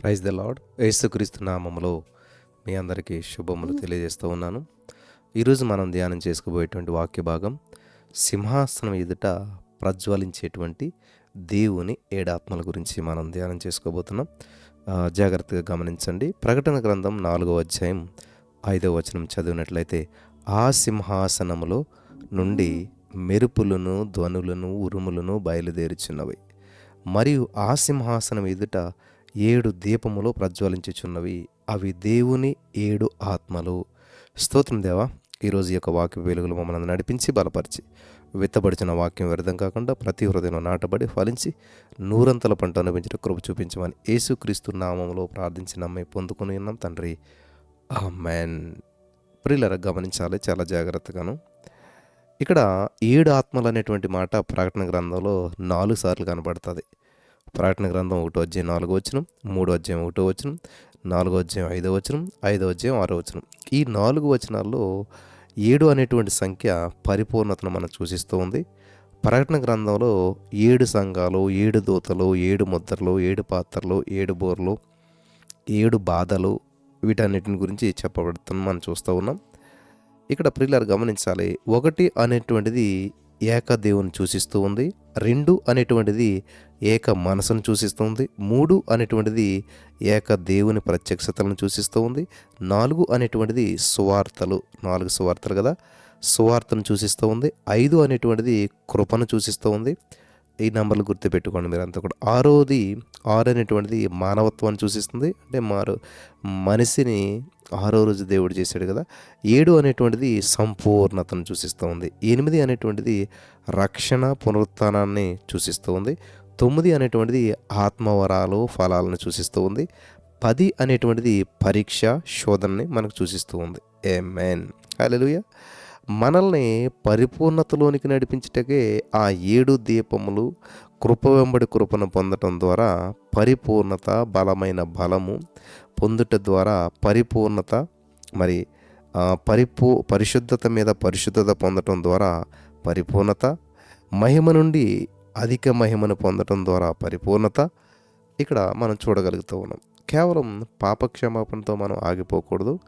Praise the lord యేసుక్రీస్తు నామములో మీ అందరికీ శుభములు తెలియజేస్తూ ఉన్నాను. ఈరోజు మనం ధ్యానం చేసుకోబోయేటువంటి వాక్య భాగం సింహాసనం ఎదుట ప్రజ్వలించేటువంటి దేవుని ఏడాత్మల గురించి మనం ధ్యానం చేసుకోబోతున్నాం. జాగ్రత్తగా గమనించండి. ప్రకటన గ్రంథం నాలుగవ అధ్యాయం ఐదవ వచనం చదివినట్లయితే ఆ సింహాసనములో నుండి మెరుపులను ధ్వనులను ఉరుములను బయలుదేరుచున్నవి. మరియు ఆ సింహాసనం ఎదుట ఏడు దీపములు ప్రజ్వలించుచున్నవి. అవి దేవుని ఏడు ఆత్మలు. స్తోత్రం దేవా ఈరోజు యొక్క వాక్య వెలుగులు మమ్మల్ని నడిపించి బలపరిచి విత్తబడిచిన వాక్యం వ్యర్థం కాకుండా ప్రతి హృదయంలో నాటబడి ఫలించి నూరంతల పంట అనుభవించిన కృప చూపించమని యేసుక్రీస్తు నామములో ప్రార్థించి నమ్మి పొందుకుని ఉన్నాం తండ్రి. ఆ మ్యాన్ ప్రియులర గమనించాలి చాలా జాగ్రత్తగాను. ఇక్కడ ఏడు ఆత్మలు అనేటువంటి మాట ప్రకటన గ్రంథంలో నాలుగు సార్లు కనబడుతుంది. ప్రకటన గ్రంథం ఒకటో అధ్యాయం నాలుగో వచనం మూడో అధ్యాయం ఒకటో వచనం నాలుగో అధ్యాయం ఐదో వచనం ఐదో అధ్యాయం ఆరో వచనం. ఈ నాలుగు వచనాల్లో ఏడు అనేటువంటి సంఖ్య పరిపూర్ణతను మనం సూచిస్తూ ఉంది. ప్రకటన గ్రంథంలో ఏడు సంఘాలు ఏడు దూతలు ఏడు ముద్రలు ఏడు పాత్రలు ఏడు బోర్లు ఏడు బాధలు వీటన్నిటిని గురించి చెప్పబడుతున్న మనం చూస్తూ ఉన్నాం. ఇక్కడ ప్రియులారు గమనించాలి ఒకటి అనేటువంటిది ఏక దేవుని సూచిస్తూ ఉంది. రెండు అనేటువంటిది ఏక మనసును సూచిస్తూ ఉంది. మూడు అనేటువంటిది ఏక దేవుని ప్రత్యక్షతలను సూచిస్తూ ఉంది. నాలుగు అనేటువంటిది సువార్తలు నాలుగు సువార్తలు కదా? సువార్తను సూచిస్తూ ఉంది. ఐదు అనేటువంటిది కృపను సూచిస్తూ ఉంది. ఈ నెంబర్లు గుర్తుపెట్టుకోండి మీరు అంతా కూడా. ఆరోది ఆరు అనేటువంటిది మానవత్వాన్ని సూచిస్తుంది అంటే మారు మనిషిని ఆరో రోజు దేవుడు చేశాడు కదా. ఏడు అనేటువంటిది సంపూర్ణతను సూచిస్తూ ఉంది. ఎనిమిది అనేటువంటిది రక్షణ పునరుత్నాన్ని సూచిస్తూ ఉంది. తొమ్మిది అనేటువంటిది ఆత్మవరాలు ఫలాలను సూచిస్తూ ఉంది. పది అనేటువంటిది పరీక్ష శోధనని మనకు సూచిస్తూ ఉంది. ఏ మెయిన్ హల్లెలూయ మనల్ని పరిపూర్ణతలోనికి నడిపించటకే ఆ ఏడు దీపములు కృప వెంబడి కృపను పొందటం ద్వారా పరిపూర్ణత బలమైన బలము పొందుట ద్వారా పరిపూర్ణత మరి పరిపూ పరిశుద్ధత మీద పరిశుద్ధత పొందటం ద్వారా పరిపూర్ణత మహిమ నుండి అధిక మహిమను పొందటం ద్వారా పరిపూర్ణత ఇక్కడ మనం చూడగలుగుతూ ఉన్నాం. కేవలం పాపక్షమాపణతో మనం ఆగిపోకూడదు.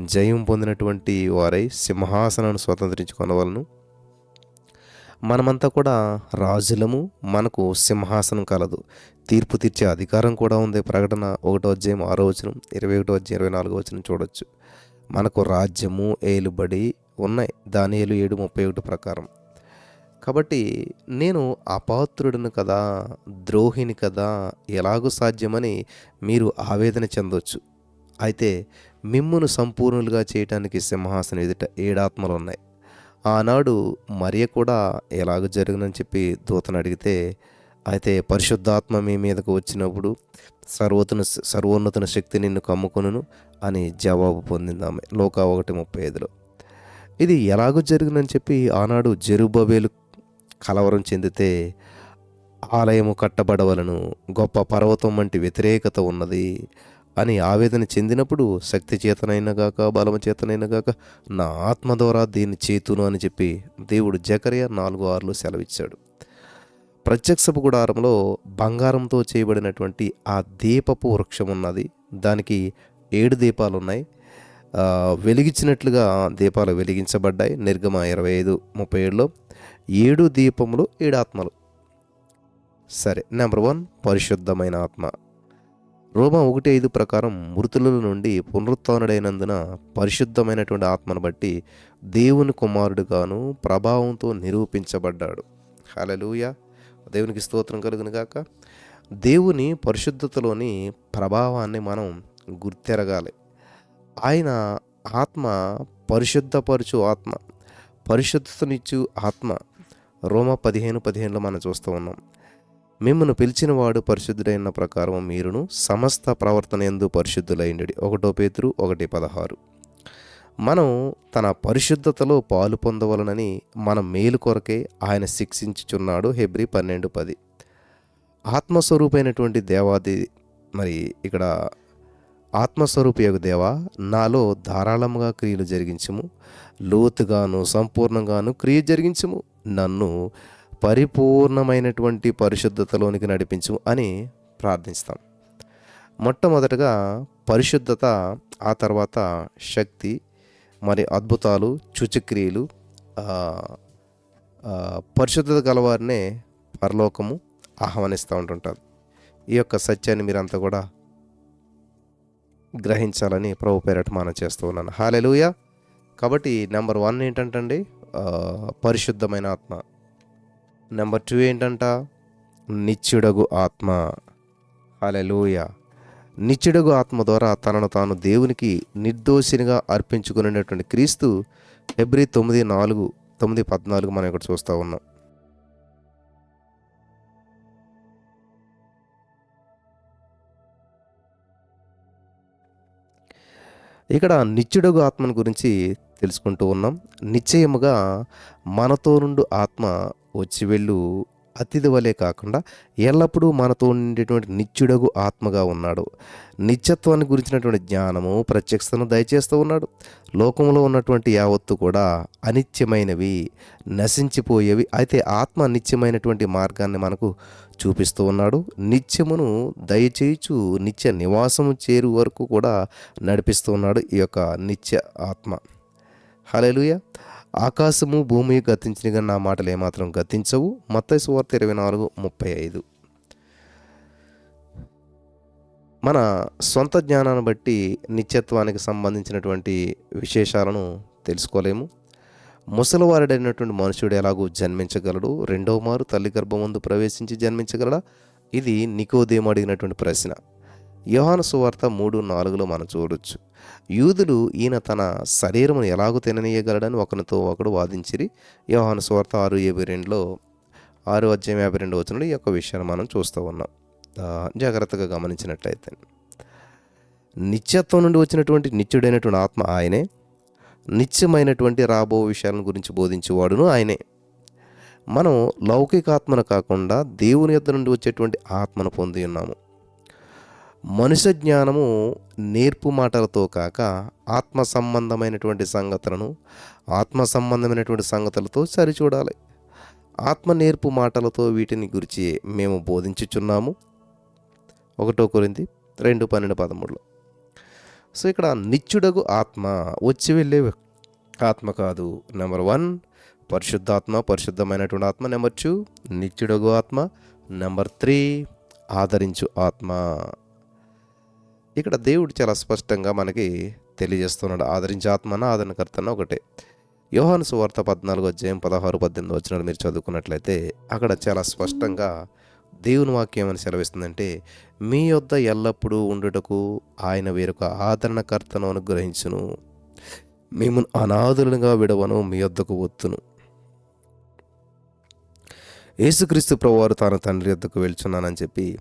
జయం పొందినటువంటి వారై సింహాసనాన్ని స్వతంత్రించుకొనవలను. మనమంతా కూడా రాజులము మనకు సింహాసనం కలదు. తీర్పు తీర్చే అధికారం కూడా ఉంది. ప్రకటన ఒకటో అధ్యాయం ఆరో వచనం ఇరవై ఒకటో అధ్యాయం ఇరవై నాలుగో వచనం చూడొచ్చు. మనకు రాజ్యము ఏలుబడి ఉన్నాయి. దాని ఏలు ఏడు ముప్పై ఒకటి ప్రకారం. కాబట్టి నేను అపాత్రుడిని కదా ద్రోహిని కదా ఎలాగూ సాధ్యమని మీరు ఆవేదన చెందొచ్చు. అయితే మిమ్మును సంపూర్ణులుగా చేయటానికి సింహాసనం ఎదుట ఏడాత్మలు ఉన్నాయి. ఆనాడు మరియ కూడా ఎలాగ జరుగునని చెప్పి దూతను అడిగితే అయితే పరిశుద్ధాత్మ మీ మీదకు వచ్చినప్పుడు సర్వోతన సర్వోన్నతన శక్తి నిన్ను కమ్ముకొనును అని జవాబు పొందిందామె లోక ఒకటి ముప్పై ఐదులో. ఇది ఎలాగో జరిగిందని చెప్పి ఆనాడు జెరుబబేలు కలవరం చెందితే ఆలయము కట్టబడవలను గొప్ప పర్వతం వంటి వ్యతిరేకత ఉన్నది అని ఆవేదన చెందినప్పుడు శక్తి చేతనైనగాక బలము చేతనైనగాక నా ఆత్మ ద్వారా దీన్ని చేతును అని చెప్పి దేవుడు జకర్య నాలుగు ఆరులో సెలవిచ్చాడు. ప్రత్యక్షపు గుడారంలో బంగారంతో చేయబడినటువంటి ఆ దీపపు వృక్షం ఉన్నది. దానికి ఏడు దీపాలు ఉన్నాయి. వెలిగించినట్లుగా దీపాలు వెలిగించబడ్డాయి. నిర్గమ ఇరవై ఐదు ముప్పై ఏడులో. ఏడు దీపములు ఏడు ఆత్మలు. సరే నెంబర్ వన్ పరిశుద్ధమైన ఆత్మ. రోమా ఒకటి ఐదు ప్రకారం మృతుల నుండి పునరుత్డైనందున పరిశుద్ధమైనటువంటి ఆత్మను బట్టి దేవుని కుమారుడుగాను ప్రభావంతో నిరూపించబడ్డాడు. హలలుయ దేవునికి స్తోత్రం కలుగును గాక దేవుని పరిశుద్ధతలోని ప్రభావాన్ని మనం గుర్తెరగాలి. ఆయన ఆత్మ పరిశుద్ధపరచు ఆత్మ పరిశుద్ధతనిచ్చు ఆత్మ. రోమ పదిహేను పదిహేనులో మనం చూస్తూ ఉన్నాం. మిమ్మల్ని పిలిచినవాడు పరిశుద్ధుడైన ప్రకారం మీరును సమస్త ప్రవర్తన ఎందు పరిశుద్ధులైండి ఒకటో పేతురు ఒకటి పదహారు. మనం తన పరిశుద్ధతలో పాలు పొందవలనని మన మేలు కొరకే ఆయన శిక్షించుచున్నాడు. హెబ్రి పన్నెండు పది. ఆత్మస్వరూపైనటువంటి దేవాది మరి ఇక్కడ ఆత్మస్వరూపయోగ దేవా నాలో ధారాళముగా క్రియలు జరిగించము. లోతుగాను సంపూర్ణంగాను క్రియ జరిగించము. నన్ను పరిపూర్ణమైనటువంటి పరిశుద్ధతలోనికి నడిపించు అని ప్రార్థిస్తాం. మొట్టమొదటగా పరిశుద్ధత ఆ తర్వాత శక్తి మరి అద్భుతాలు చుచక్రియలు పరిశుద్ధత గలవారినే పరలోకము ఆహ్వానిస్తూ ఉంటుంటారు. ఈ యొక్క సత్యాన్ని మీరంతా కూడా గ్రహించాలని ప్రభు పేరట మనం చేస్తూ ఉన్నాను. హాలెలుయ. కాబట్టి నెంబర్ వన్ ఏంటంటండి? పరిశుద్ధమైన ఆత్మ. నెంబర్ టూ ఏంటంట? నిత్యుడగు ఆత్మ. హాలెలుయ నిత్యుడగు ఆత్మ ద్వారా తనను తాను దేవునికి నిర్దోషినిగా అర్పించుకునేటటువంటి క్రీస్తు ఫిబ్రవరి తొమ్మిది నాలుగు తొమ్మిది పద్నాలుగు మనం ఇక్కడ చూస్తూ ఉన్నాం. ఇక్కడ నిత్యుడగు ఆత్మను గురించి తెలుసుకుంటూ ఉన్నాం. నిశ్చయముగా మనతో నుండి ఆత్మ వచ్చి వెళ్ళు. అతిథి వలె కాకుండా ఎల్లప్పుడూ మనతో ఉండేటువంటి నిత్యుడగు ఆత్మగా ఉన్నాడు. నిత్యత్వాన్ని గురించినటువంటి జ్ఞానము ప్రత్యక్షతను దయచేస్తూ ఉన్నాడు. లోకంలో ఉన్నటువంటి యావత్తు కూడా అనిత్యమైనవి నశించిపోయేవి. అయితే ఆత్మ నిత్యమైనటువంటి మార్గాన్ని మనకు చూపిస్తూ ఉన్నాడు. నిత్యమును దయచేయచు నిత్య నివాసము చేరు వరకు కూడా నడిపిస్తూ ఉన్నాడు ఈ యొక్క నిత్య ఆత్మ. హలో ఆకాశము భూమి గతించిన నా మాటలు ఏమాత్రం గతించవు. మత్తయి సువార్త ఇరవై నాలుగు ముప్పై ఐదు. మన సొంత జ్ఞానాన్ని బట్టి నిత్యత్వానికి సంబంధించినటువంటి విశేషాలను తెలుసుకోలేము. ముసలివారుడైనటువంటి మనుషుడు ఎలాగూ జన్మించగలడు? రెండవ మారు తల్లి గర్భమందు ప్రవేశించి జన్మించగలడా? ఇది నికోదేమో అడిగినటువంటి ప్రశ్న. యోహాను సువార్త మూడు నాలుగులో మనం చూడొచ్చు. యూదులు ఈయన తన శరీరమును ఎలాగూ తిననీయగలడని ఒకరితో ఒకడు వాదించిరి. యోహాను సువార్త ఆరు యాభై రెండులో ఆరు అధ్యాయం యాభై రెండు వచ్చిన ఈ యొక్క విషయాన్ని మనం చూస్తూ ఉన్నాం. జాగ్రత్తగా గమనించినట్లయితే నిత్యత్వం నుండి వచ్చినటువంటి నిత్యుడైనటువంటి ఆత్మ ఆయనే. నిత్యమైనటువంటి రాబో విషయాలను గురించి బోధించేవాడును ఆయనే. మనం లౌకిక ఆత్మను కాకుండా దేవుని యొద్ద నుండి వచ్చేటువంటి ఆత్మను పొంది ఉన్నాము. మనుష్య జ్ఞానము నేర్పు మాటలతో కాక ఆత్మ సంబంధమైనటువంటి సంగతులను ఆత్మ సంబంధమైనటువంటి సంగతులతో సరిచూడాలి. ఆత్మ నేర్పు మాటలతో వీటిని గురించి మేము బోధించుచున్నాము. ఒకటో కొరింది రెండు పన్నెండు పదమూడులో. సో ఇక్కడ నిత్యుడగు ఆత్మ వచ్చి వెళ్ళే ఆత్మ కాదు. నెంబర్ వన్ పరిశుద్ధాత్మ పరిశుద్ధమైనటువంటి ఆత్మ. నెంబర్ టూ నిత్యుడగు ఆత్మ. నెంబర్ త్రీ ఆదరించు ఆత్మ. ఇక్కడ దేవుడు చాలా స్పష్టంగా మనకి తెలియజేస్తున్నాడు. ఆదరించే ఆత్మన ఆదరణకర్తన ఒకటే. యోహాను సువార్త పద్నాలుగు అధ్యాయం పదహారు పద్దెనిమిది వచ్చినాడు మీరు చదువుకున్నట్లయితే అక్కడ చాలా స్పష్టంగా దేవుని వాక్యం అని సెలవిస్తుందంటే మీ యొద్ద ఎల్లప్పుడూ ఉండుటకు ఆయన వేరొక ఆదరణకర్తను అనుగ్రహించును. మేము అనాథులుగా విడవను మీ యొద్దకు వత్తును. యేసుక్రీస్తు ప్రభువారు తాను తండ్రి యొద్దకు వెళ్చున్నానని చెప్పి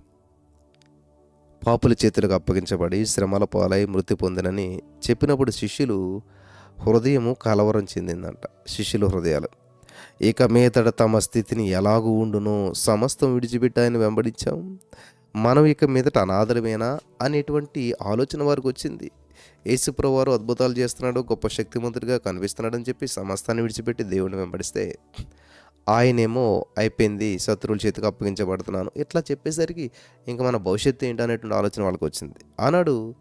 పాపుల చేతులకు అప్పగించబడి శ్రమల పాలై మృతి పొందినని చెప్పినప్పుడు శిష్యులు హృదయము కలవరం చెందిందంట. శిష్యుల హృదయాలు. ఇక మీదట తమ స్థితిని ఎలాగూ ఉండునో సమస్తం విడిచిపెట్టి ఆయన వెంబడించాం. మనం ఇక మీదట అనాథలమేనా అనేటువంటి ఆలోచన వారికి వచ్చింది. యేసుప్రభు వారు అద్భుతాలు చేస్తున్నాడు గొప్ప శక్తిమంతుడిగా కనిపిస్తున్నాడని చెప్పి సమస్తాన్ని విడిచిపెట్టి దేవుని వెంబడిస్తే ఆయనేమో అయిపోయింది శత్రువుల చేతికి అప్పగించబడుతున్నాను. ఇట్లా చెప్పేసరికి ఇంకా మన భవిష్యత్తు ఏంటనేటువంటి ఆలోచన వాళ్ళకి వచ్చింది. ఆనాడు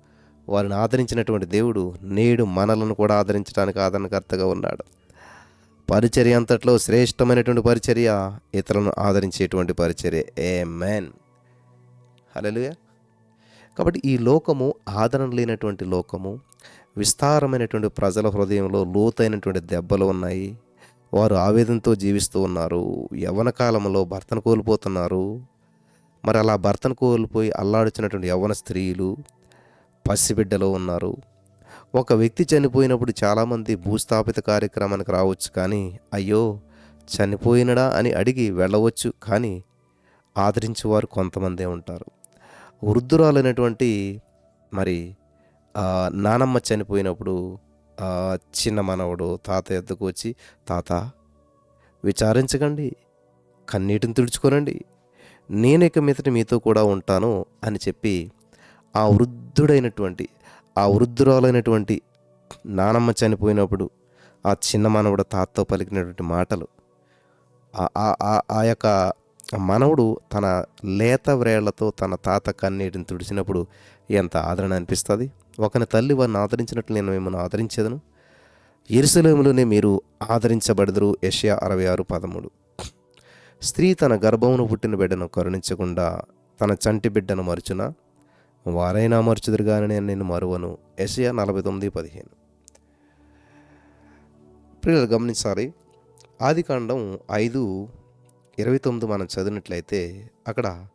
వారిని ఆదరించినటువంటి దేవుడు నేడు మనలను కూడా ఆదరించడానికి ఆదరణకర్తగా ఉన్నాడు. పరిచర్య అంతట్లో శ్రేష్టమైనటువంటి పరిచర్య ఇతరులను ఆదరించేటువంటి పరిచర్య. ఏ మ్యాన్ హలోయ కాబట్టి ఈ లోకము ఆదరణ లేనటువంటి లోకము విస్తారమైనటువంటి ప్రజల హృదయంలో లోతైనటువంటి దెబ్బలు ఉన్నాయి. వారు ఆవేదనతో జీవిస్తూ ఉన్నారు. యవ్వన కాలంలో భర్తను కోల్పోతున్నారు. మరి అలా భర్తను కోల్పోయి అల్లాడుచున్నటువంటి యవ్వన స్త్రీలు పసిబిడ్డలో ఉన్నారు. ఒక వ్యక్తి చనిపోయినప్పుడు చాలామంది భూస్థాపిత కార్యక్రమానికి రావచ్చు కానీ అయ్యో చనిపోయినడా అని అడిగి వెళ్ళవచ్చు కానీ ఆదరించేవారు కొంతమందే ఉంటారు. వృద్ధురాలైనటువంటి మరి నానమ్మ చనిపోయినప్పుడు చిన్న మనవడు తాత ఎద్దుకు వచ్చి తాత విచారించకండి. కన్నీటిని తుడుచుకోనండి. నేను ఇక మీదట మీతో కూడా ఉంటాను అని చెప్పి ఆ వృద్ధుడైనటువంటి ఆ వృద్ధురాలైనటువంటి నానమ్మ చనిపోయినప్పుడు ఆ చిన్న మనవడు తాతతో పలికినటువంటి మాటలు ఆ- ఆ- ఆ యొక్క మనవడు తన లేత వ్రేళ్ళతో తన తాత కన్నీటిని తుడిచినప్పుడు ఎంత ఆదరణ అనిపిస్తుంది. ఒకని తల్లి వారిని ఆదరించినట్లు నేను మిమ్మల్ని ఆదరించేదను. ఎరుసలేములోనే మీరు ఆదరించబడదురు. ఏషియా అరవై ఆరు పదమూడు. స్త్రీ తన గర్భమును పుట్టిన బిడ్డను కరుణించకుండా తన చంటి బిడ్డను మరుచున? వారైనా మరుచుదురు కానీ నేను మరువను. ఏషియా నలభై తొమ్మిది పదిహేను. పిల్లలు గమనించాలి. ఆదికాండం ఐదు ఇరవై తొమ్మిది మనం చదివినట్లయితే అక్కడ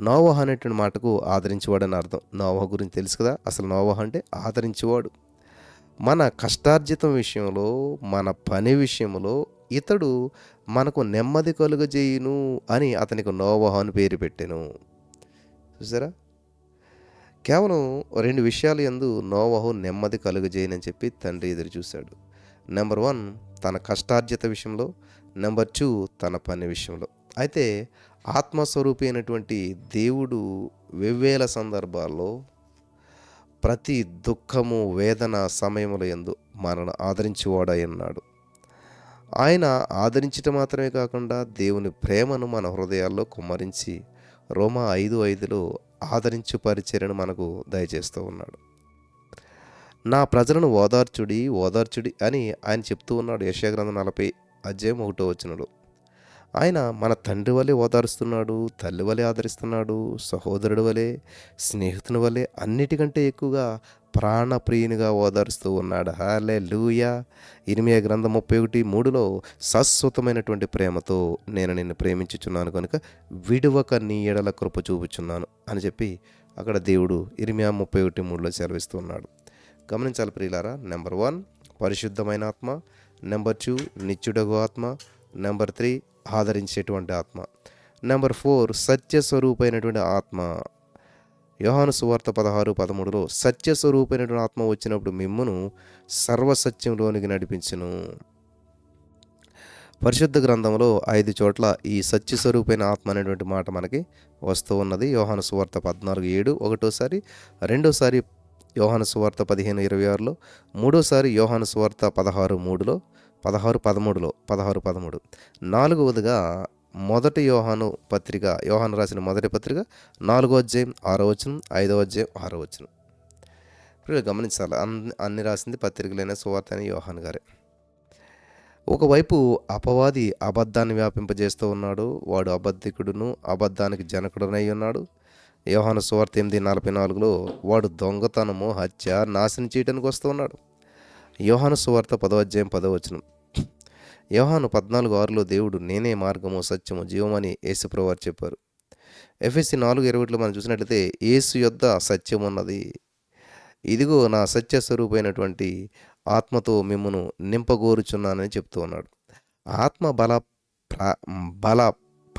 నోవహ అనేటువంటి మాటకు ఆదరించేవాడని అర్థం. నోవహ గురించి తెలుసు కదా? అసలు నోవహ అంటే ఆదరించేవాడు. మన కష్టార్జితం విషయంలో మన పని విషయంలో ఇతడు మనకు నెమ్మది కలుగజేయును అని అతనికి నోవహ అని పేరు పెట్టాను. చూసారా? కేవలం రెండు విషయాలు ఎందు నోవహు నెమ్మది కలుగజేయనని చెప్పి తండ్రి ఎదురు చూశాడు. నెంబర్ వన్ తన కష్టార్జిత విషయంలో నెంబర్ టూ తన పని విషయంలో. అయితే ఆత్మస్వరూపి అయినటువంటి దేవుడు వెవ్వేల సందర్భాల్లో ప్రతి దుఃఖము వేదన సమయముల ఎందు మనను ఆదరించేవాడై ఉన్నాడు. ఆయన ఆదరించటం మాత్రమే కాకుండా దేవుని ప్రేమను మన హృదయాల్లో కుమ్మరించి రోమా ఐదు ఐదులో ఆదరించు పరిచర్యను మనకు దయచేస్తూ ఉన్నాడు. నా ప్రజలను ఓదార్చుడి ఓదార్చుడి అని ఆయన చెప్తూ ఉన్నాడు. యశాగ్రంథం నలభై అధ్యాయం ఒకటో వచ్చినడు ఆయన మన తండ్రి వలె ఓదారుస్తున్నాడు తల్లి వలె ఆదరిస్తున్నాడు సహోదరుడు వలె స్నేహితుని వలె అన్నిటికంటే ఎక్కువగా ప్రాణప్రియునిగా ఓదారుస్తూ ఉన్నాడు. హాలే లూయా ఇనిమియా గ్రంథం ముప్పై ఒకటి మూడులో శాశ్వతమైనటువంటి ప్రేమతో నేను నిన్ను ప్రేమించుచున్నాను కనుక విడువక నీ ఎడల కృప చూపుచున్నాను అని చెప్పి అక్కడ దేవుడు ఇరిమియా ముప్పై ఒకటి మూడులో సెలవిస్తున్నాడు గమనించాలి ప్రియులారా నెంబర్ వన్ పరిశుద్ధమైన ఆత్మ నెంబర్ టూ నిత్యుడగు ఆత్మ. నెంబర్ త్రీ ఆదరించేటువంటి ఆత్మ. నెంబర్ ఫోర్ సత్యస్వరూపైనటువంటి ఆత్మ. యోహాను సువార్త పదహారు పదమూడులో సత్యస్వరూపైనటువంటి ఆత్మ వచ్చినప్పుడు మిమ్మును సర్వసత్యంలోనికి నడిపించును. పరిశుద్ధ గ్రంథంలో ఐదు చోట్ల ఈ సత్యస్వరూపైన ఆత్మ అనేటువంటి మాట మనకి వస్తూ ఉన్నది. యోహాను సువార్త పద్నాలుగు ఏడు ఒకటోసారి రెండోసారి యోహాను సువార్త పదిహేను ఇరవై ఆరులో మూడోసారి యోహాను సువార్త పదహారు మూడులో పదహారు పదమూడులో పదహారు పదమూడు. నాలుగవదిగా మొదటి యోహాను పత్రిక యోహాను రాసిన మొదటి పత్రిక నాలుగో అధ్యాయం ఆరో వచనం ఐదో అధ్యాయం ఆరో వచనం. ఇప్పుడు గమనించాలి? అన్ని అన్ని రాసింది పత్రికలైన సువార్త అని యోహాన్ గారే. ఒకవైపు అపవాది అబద్ధాన్ని వ్యాపింపజేస్తూ ఉన్నాడు వాడు అబద్ధికుడును అబద్ధానికి జనకుడునై ఉన్నాడు. యోహాను సువార్త ఎనిమిది నలభై నాలుగులో వాడు దొంగతనము హత్య నాశనం చేయడానికి వస్తూ ఉన్నాడు. యోహాను సువార్త పదవాధ్యాయం పదవచనం యోహాను పద్నాలుగు ఆరులో దేవుడు నేనే మార్గము సత్యము జీవమని యేసుప్రవారు చెప్పారు. ఎఫ్ఎస్సి నాలుగు ఇరవైలో మనం చూసినట్లయితే యేసు యొద్ద సత్యం ఉన్నది. ఇదిగో నా సత్య స్వరూపమైనటువంటి ఆత్మతో మిమ్మను నింపగోరుచున్నానని చెప్తూ ఉన్నాడు. ఆత్మ బల ప్ర- బల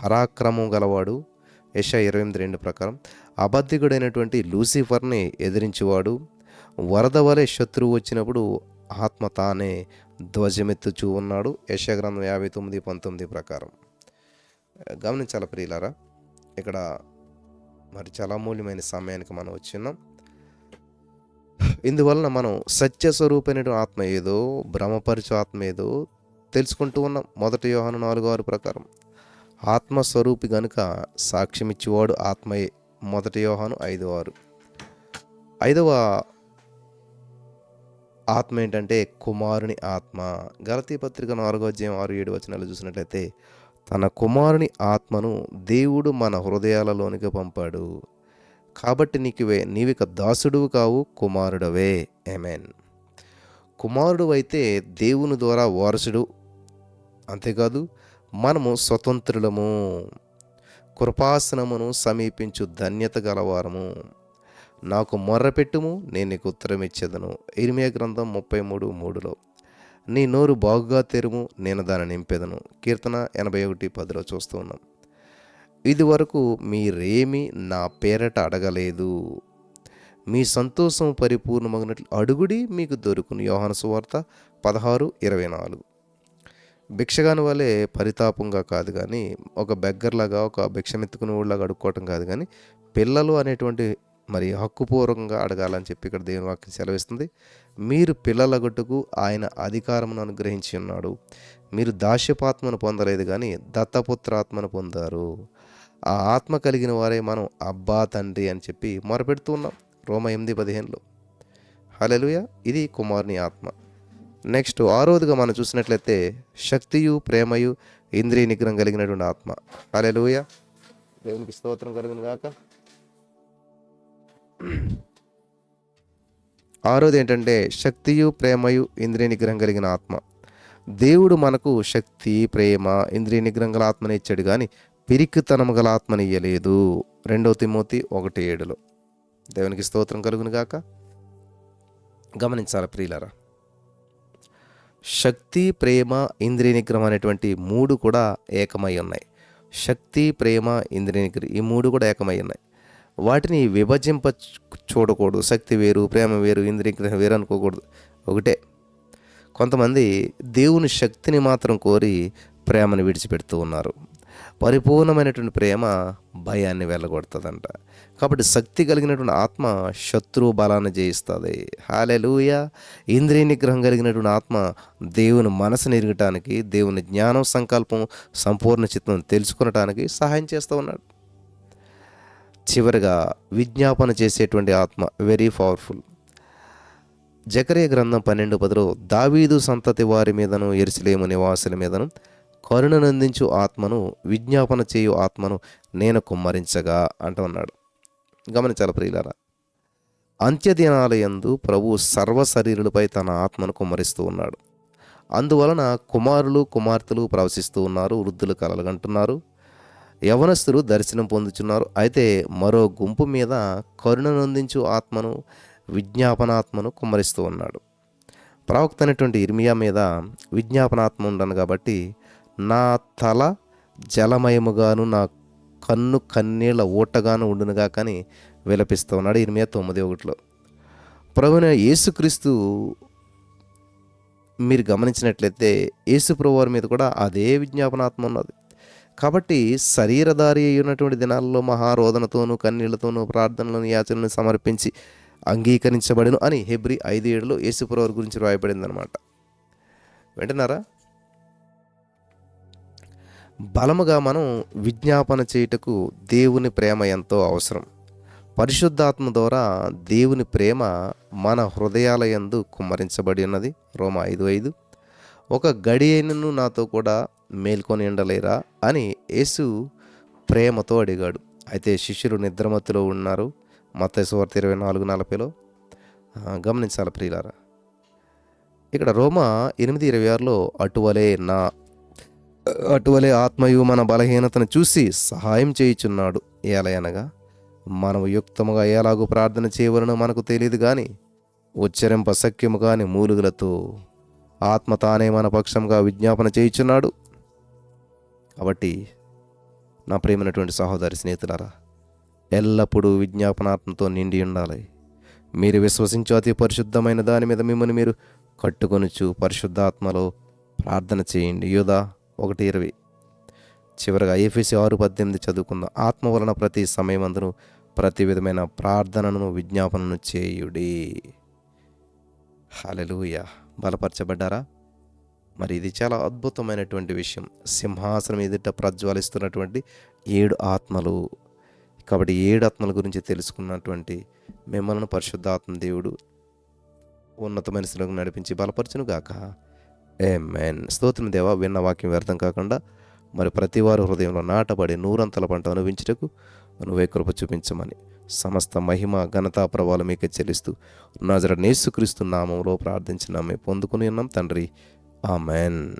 పరాక్రమం గలవాడు యశ ఇరవై ఎనిమిది రెండు ప్రకారం అబద్ధికుడైనటువంటి లూసిఫర్ని ఎదిరించేవాడు. వరద వలె శత్రువు వచ్చినప్పుడు ఆత్మ తానే ధ్వజమెత్తుచూ ఉన్నాడు. యశగ్రంథం యాభై తొమ్మిది పంతొమ్మిది ప్రకారం. గమనించాల ప్రియులారా? ఇక్కడ మరి చాలా అమూల్యమైన సమయానికి మనం వచ్చిన్నాం ఇందువలన మనం సత్య స్వరూపమైన ఆత్మ ఏదో భ్రమపరచు ఆత్మ ఏదో తెలుసుకుంటూ ఉన్నాం. మొదటి యోహాను నాలుగు ఆరు ప్రకారం. ఆత్మస్వరూపి గనుక సాక్ష్యమిచ్చేవాడు ఆత్మయే. మొదటి యోహాను ఐదు ఆరు. ఐదవ ఆత్మ ఏంటంటే కుమారుని ఆత్మ. గలతీ పత్రిక నాలుగో ఆరు ఏడు వచనాలు చూసినట్లయితే తన కుమారుని ఆత్మను దేవుడు మన హృదయాలలోనికి పంపాడు. కాబట్టి నీకువే నీవిక దాసుడువు కావు కుమారుడవే. ఎమెన్ కుమారుడు అయితే దేవుని ద్వారా వారసుడు. అంతేకాదు మనము స్వతంత్రులము కృపాసనమును సమీపించు ధన్యత గలవారము. నాకు మొర్రపెట్టుము నేను నీకు ఉత్తరం ఇచ్చేదను ఇరిమియా గ్రంథం ముప్పై మూడు మూడులో నీ నోరు బాగుగా తెరుము నేను దాన్ని నింపేదను. కీర్తన ఎనభై ఒకటి పదిలో చూస్తూ ఉన్నాం. ఇది వరకు మీరేమి నా పేరట అడగలేదు. మీ సంతోషం పరిపూర్ణమగినట్లు అడుగుడి మీకు దొరుకును. యోహాను సువార్త పదహారు ఇరవై నాలుగు. భిక్షగాని వలె పరితాపంగా కాదు కానీ ఒక బెగ్గర్లాగా ఒక భిక్షమెత్తుకుని ఊళ్ళగా అడుక్కోవటం కాదు కానీ పిల్లలు అనేటువంటి మరి హక్కుపూర్వకంగా అడగాలని చెప్పి ఇక్కడ దేవుని వాక్యం సెలవిస్తుంది. మీరు పిల్లలగొట్టుకు ఆయన అధికారమును అనుగ్రహించి ఉన్నాడు. మీరు దాస్యపాత్మను పొందలేదు కానీ దత్తపుత్రాత్మను పొందారు. ఆ ఆత్మ కలిగిన వారే మనం అబ్బా తండ్రి అని చెప్పి మొరపెడుతూ ఉన్నాం. రోమ ఎనిమిది పదిహేనులో. హలెలుయ ఇది కుమారుని ఆత్మ. నెక్స్ట్ ఆరోదిగా మనం చూసినట్లయితే శక్తియు ప్రేమయు ఇంద్రియ నిగ్రహం కలిగినటువంటి ఆత్మ. అలే లూయ దేవునికి స్తోత్రం కలుగును గాక. ఆరోది ఏంటంటే శక్తియు ప్రేమయు ఇంద్రియ నిగ్రహం కలిగిన ఆత్మ. దేవుడు మనకు శక్తి ప్రేమ ఇంద్రియ నిగ్రహం గల ఆత్మని ఇచ్చాడు కానీ పిరికితనము గల ఆత్మని ఇయ్యలేదు. రెండవ తిమోతి ఒకటి ఏడులో. దేవునికి స్తోత్రం కలుగును గాక. గమనించాలి ప్రియులరా? శక్తి ప్రేమ ఇంద్రియ నిగ్రహం అనేటువంటి మూడు కూడా ఏకమై ఉన్నాయి. శక్తి ప్రేమ ఇంద్రియ నిగ్రహం ఈ మూడు కూడా ఏకమై ఉన్నాయి. వాటిని విభజింప చూడకూడదు. శక్తి వేరు ప్రేమ వేరు ఇంద్రియ నిగ్రహం వేరు అనుకోకూడదు. ఒకటే. కొంతమంది దేవుని శక్తిని మాత్రం కోరి ప్రేమను విడిచిపెడుతూ ఉన్నారు. పరిపూర్ణమైనటువంటి ప్రేమ భయాన్ని వెళ్ళగొడుతుందంట కాబట్టి శక్తి కలిగినటువంటి ఆత్మ శత్రు బలాన్ని జయిస్తుంది. హాలెలూయ ఇంద్రియ నిగ్రహం కలిగినటువంటి ఆత్మ దేవుని మనసు నిరగటానికి దేవుని జ్ఞానం సంకల్పం సంపూర్ణ చిత్తం తెలుసుకునటానికి సహాయం చేస్తూ ఉన్నాడు. చివరిగా విజ్ఞాపన చేసేటువంటి ఆత్మ వెరీ పవర్ఫుల్. జకరే గ్రంథం పన్నెండు పదిలో దావీదు సంతతి వారి మీదను ఎరుసలేము నివాసుల మీదను కరుణనందించు ఆత్మను విజ్ఞాపన చేయు ఆత్మను నేను కుమ్మరించగా అంటున్నాడు. గమనించాలి ప్రియులారా. అంత్యదినాలయందు ప్రభు సర్వ శరీరులపై తన ఆత్మను కుమ్మరిస్తూ ఉన్నాడు. అందువలన కుమారులు కుమార్తెలు ప్రవశిస్తూ ఉన్నారు వృద్ధులు కలలుగంటున్నారు. యవనస్తులు దర్శనం పొందుచున్నారు. అయితే మరో గుంపు మీద కరుణనందించు ఆత్మను విజ్ఞాపనాత్మను కుమ్మరిస్తూ ఉన్నాడు. ప్రవక్త అనేటువంటి ఇర్మియా మీద విజ్ఞాపనాత్మ ఉండను కాబట్టి నా తల జలమయముగాను నా కన్ను కన్నీళ్ళ ఊటగాను ఉండునుగా కానీ విలపిస్తూ ఉన్నాడు. ఇర్మియా తొమ్మిది ఒకటిలో. ప్రభున యేసుక్రీస్తు మీరు గమనించినట్లయితే యేసు వారి మీద కూడా అదే విజ్ఞాపనాత్మ ఉన్నది. కాబట్టి శరీరధారి అయినటువంటి దినాల్లో మహారోదనతోనూ కన్నీళ్ళతోనూ ప్రార్థనలను యాచనలను సమర్పించి అంగీకరించబడును అని హెబ్రి ఐదు ఏడులో యేసుప్రవర్ గురించి రాయబడింది అనమాట వింటున్నారా? బలముగా మనం విజ్ఞాపన చేయుటకు దేవుని ప్రేమ ఎంతో అవసరం. పరిశుద్ధాత్మ ద్వారా దేవుని ప్రేమ మన హృదయాల యందు కుమ్మరించబడి ఉన్నది రోమ ఐదు ఐదు. ఒక గడియైనను నాతో కూడా మేల్కొని ఉండలేరా అని యేసు ప్రేమతో అడిగాడు. అయితే శిష్యులు నిద్రమత్తులో ఉన్నారు. మత్తేశ్వార్త ఇరవై నాలుగు నలభైలో. గమనించాలి ప్రియులారా. ఇక్కడ రోమ ఎనిమిది ఇరవై ఆరులో అటువలే నా అటువలే ఆత్మయు మన బలహీనతను చూసి సహాయం చేయుచున్నాడు. ఏలయనగా మనము యుక్తముగా ఎలాగూ ప్రార్థన చేయవలనో మనకు తెలియదు కానీ ఉచ్చరింప సఖ్యము కాని మూలుగులతో ఆత్మ తానే మన పక్షంగా విజ్ఞాపన చేయుచున్నాడు. కాబట్టి నా ప్రేమైనటువంటి సహోదరి స్నేహితులారా ఎల్లప్పుడూ విజ్ఞాపనాత్మతో నిండి ఉండాలి. మీరు విశ్వసించు అతి పరిశుద్ధమైన దాని మీద మిమ్మల్ని మీరు కట్టుకొనుచు పరిశుద్ధాత్మలో ప్రార్థన చేయండి. యోధా ఒకటి ఇరవై. చివరగా ఏఫీసీ ఆరు పద్దెనిమిది చదువుకుందాం ఆత్మ వలన ప్రతి సమయమందును ప్రతి విధమైన ప్రార్థనను విజ్ఞాపనను చేయుడి. హలెలుయ బలపరచబడ్డారా? మరి ఇది చాలా అద్భుతమైనటువంటి విషయం. సింహాసనం ఎదుట ప్రజ్వలిస్తున్నటువంటి ఏడు ఆత్మలు. కాబట్టి ఏడు ఆత్మల గురించి తెలుసుకున్నటువంటి మిమ్మల్ని పరిశుద్ధాత్మ దేవుడు ఉన్నతమైన శిలకు నడిపించి బలపరచును గాక ఏ మెన్ స్తోత్రం దేవా విన్న వాక్యం వ్యర్థం కాకుండా మరి ప్రతి వారు హృదయంలో నాటబడి నూరంతల పంట అనుభవించుటకు నువ్వే కృప చూపించమని సమస్త మహిమ ఘనతా ప్రభావాలు మీకే చెల్లిస్తూ నజర నేసుక్రీస్తు నామంలో ప్రార్థించిన మేము పొందుకుని ఉన్నాం తండ్రి. మెన్